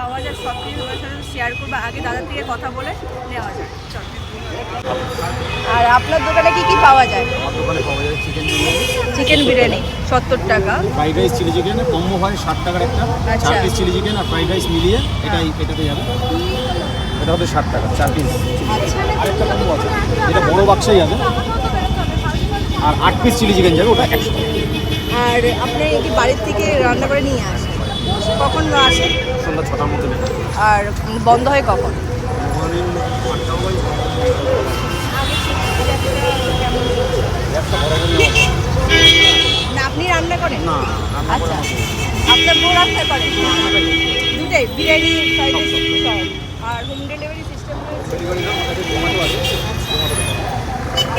পাওয়া যায় সব কিছু তোমার সাথে শেয়ার করব। আগে দাদার থেকে কথা বলে নেওয়া যায়। চল। আর আপনার দোকানে কি কি পাওয়া যায়? দোকানে পাওয়া যায় চিকেন বিরিয়ানি। চিকেন বিরিয়ানি সত্তর টাকা। Fried rice chilli chicken combo হয় ষাট টাকার একটা। আচ্ছা। চার পিস চিলি চিকেন আর ফ্রাইড রাইস মিলিয়ে এটাই এটাতে যাবে। এটা হবে ষাট টাকা চার পিস আরেকটা কম্বো আছে। এটা বড় বাক্সাই যাবে। আর আট পিস চিলি চিকেন যাবে ওটা একশো টাকা। আর আপনি কি বাড়ির থেকে রান্না করে নিয়ে আসেন? কখন আসেন? সন্ধ্যা ছটার মধ্যে আর বন্ধ হয় কখন। না আপনি রান্না করেন? আচ্ছা। আপনার বউ রান্না করেন দুটাই বিরিয়ানি ফ্রাইড রাইস আর হোম ডেলিভারি সিস্টেম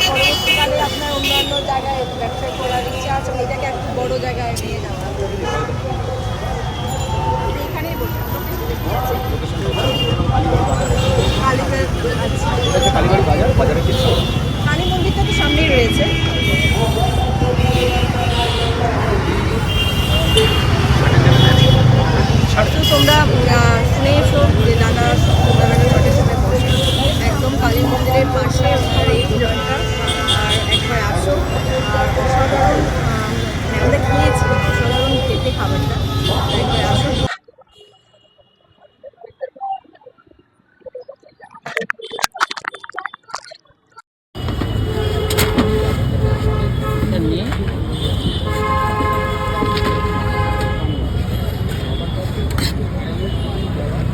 পরবর্তীকালে আপনার অন্যান্য জায়গায় ব্যবসা করার ইচ্ছা আছে এটাকে একটু বড় জায়গায় নিয়ে যাওয়া। কালীবাড়ি বাজার কালী মন্দিরটা তো সামনেই রয়েছে তোমরা শুনে এসো দাদা দাদাকে শটের একদম কালী মন্দিরের পাশে এই জলটা আর একবার আসো। আর অসাধারণ আমরা খেয়েছি। অসাধারণ খেতে খাবারটা। একবার আসো।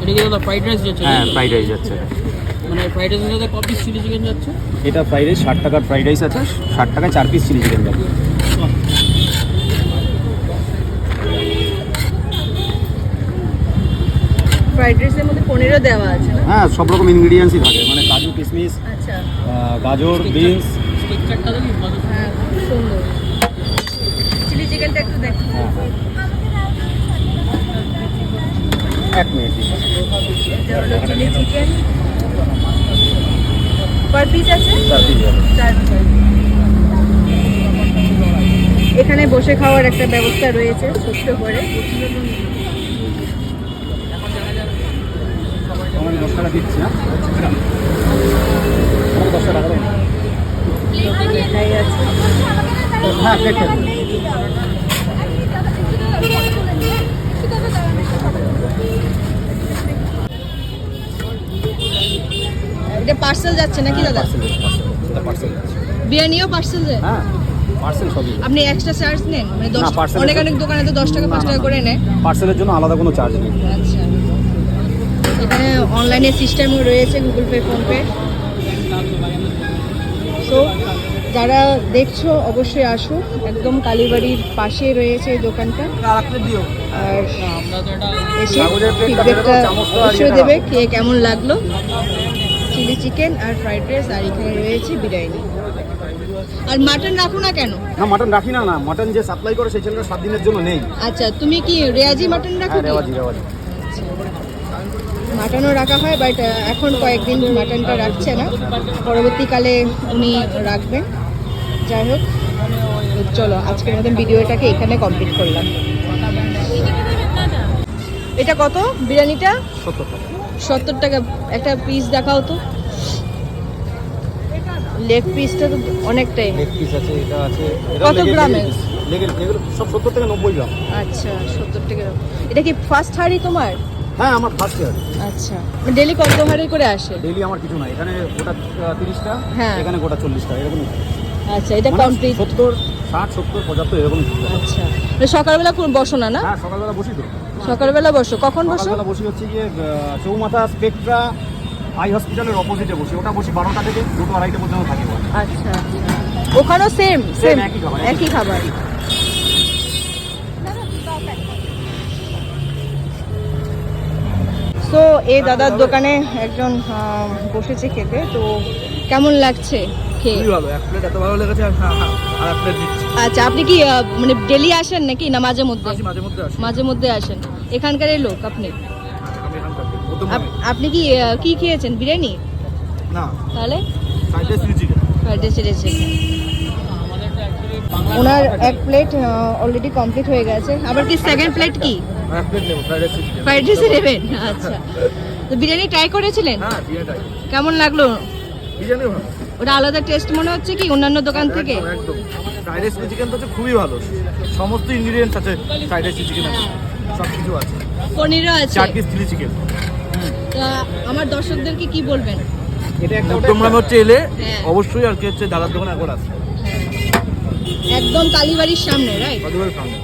এটা কি দাদা ফ্রাইড রাইস যাচ্ছে হ্যাঁ ফ্রাইড রাইস যাচ্ছে। মানে ফ্রাইড রাইসের সাথে ক পিস চিলি চিকেন যাচ্ছে? এটা ফ্রাইড রাইস ষাট টাকার ফ্রাইড রাইস আছে ষাট টাকায় চার পিস চিলি চিকেন ফ্রাইড রাইসের মধ্যে পনিরও দেওয়া আছে হ্যাঁ সব রকম ইনগ্রিডিয়েন্টসই থাকে। মানে কাজু কিশমিশ আচ্ছা। গাজর বিনস হ্যাঁ খুব সুন্দর চিলি চিকেনটা একটু দেখ হ্যাঁ হ্যাঁ এক মিনিট এটা হলো চিলি চিকেন পার পিস আছে। এখানে বসে খাওয়ার একটা ব্যবস্থা রয়েছে ছোট্ট করে। হ্যাঁ? পার্সেল যাচ্ছে নাকি দাদা? পার্সেল বিরিয়ানিও পার্সেল যায় হ্যাঁ পার্সেল সবই। আপনি এক্সট্রা চার্জ নেন মানে দশ অনেক অনেক দোকানে তো দশ টাকা পাঁচ টাকা করে নেয়। পার্সেলের জন্য আলাদা কোনো চার্জ নেই। আচ্ছা। এখানে অনলাইনে সিস্টেমও রয়েছে গুগল পে ফোনপে সো যারা দেখছ অবশ্যই আসো। একদম কালীবাড়ির পাশে রয়েছে এই দোকানটা। আর আমরা তো এসে ফিডব্যাকটা অবশ্যই দেবে কে কেমন লাগল। চিলি চিকেন আর ফ্রাইড রাইস আর এখানে রয়েছে বিরিয়ানি। আর মাটন রাখো না কেন? না মাটন রাখি না না। মাটন যে সাপ্লাই করে সেই ছেলেটা সাত দিনের জন্য নেই। আচ্ছা তুমি কি রেয়াজি মাটন রাখো হ্যাঁ কি? রেওয়াজি রেওয়াজি মাটনও রাখা হয় বাট এখন কয়েকদিন মাটনটা রাখছে না। পরবর্তীকালে উনি রাখবেন। যাই হোক চলো আজকের মতন ভিডিওটাকে এখানে কমপ্লিট করলাম। এটা কত? বিরিয়ানিটা? সত্তর টাকা। সত্তর টাকা একটা পিস দেখাও তো। লেগ পিসটা তো অনেকটাই। লেগ পিস আছে এটা আছে কত গ্রামের? লেগের এগুলো সব সত্তর থেকে নব্বই গ্রাম। আচ্ছা সত্তর টাকা এটা কি ফার্স্ট হাড়ি তোমার? হ্যাঁ আমার ফার্স্ট ইয়ার আচ্ছা ডেলি কত হাড়ি করে আসে? ডেইলি আমার কিছু নাই। এখানে গোটা তিরিশটা হ্যাঁ। এখানে গোটা চল্লিশটা এরকম আচ্ছা এটা কমপ্লিট সত্তর ষাট সত্তর পঁচাত্তর এরকম আচ্ছা মানে সকালবেলা কোন বসো না না? হ্যাঁ সকালবেলা বসি তো। সকালবেলা বসো। কখন বসো? বসি হচ্ছে গিয়ে চৌমাথা স্পেকট্রা আই হসপিটালের অপোজিটে বসি। ওটা বসি বারোটা থেকে দুটো আড়াইটে পর্যন্ত থাকি আচ্ছা ওখানেও সেম সেম একই খাবার, একই। খাবার। তো এই দাদার দোকানে একজন বসেছে খেতে। তো কেমন লাগছে? খেয়ে খুবই ভালো। এক প্লেট এত ভালো লেগেছে আর হ্যাঁ, হ্যাঁ, আর এক প্লেট দিচ্ছি। আচ্ছা আপনি কি মানে ডেলি আসেন নাকি? না মাঝে মধ্যে? মাঝে মধ্যে আসি। মাঝে মধ্যে আসেন। লোক আপনি? আপনি কি কি খেয়েছেন? বিরিয়ানি? না। তাহলে? Fried rice chicken fried rice ওনার এক প্লেট অলরেডি কমপ্লিট হয়ে গেছে। আবার কি সেকেন্ড প্লেট কি? রাইস ফ্রাইড রাইসে নেবেন আচ্ছা। তো বিরিয়ানি ট্রাই করেছিলেন? হ্যাঁ কেমন লাগল? বিরিয়ানি ভালো। ওটা আলাদা টেস্ট মনে হচ্ছে কি অন্যান্য দোকান থেকে? একদম। ফ্রাইড রাইস চিকেন তো খুবই ভালো। সমস্ত ইনগ্রিডিয়েন্টস আছে ফ্রাইড রাইস চিকেন আছে সব কিছু আছে। পনিরও আছে। চার পিস চিলি চিকেন তা আমার দর্শকদেরকে কি বলবেন? এটা একটা একটা। হচ্ছে এলে। হ্যাঁ। অবশ্যই আর কি হচ্ছে দাদার দোকানে একবার আসবে। একদম কালীবাড়ির সামনে রাইট কতবার সামনে।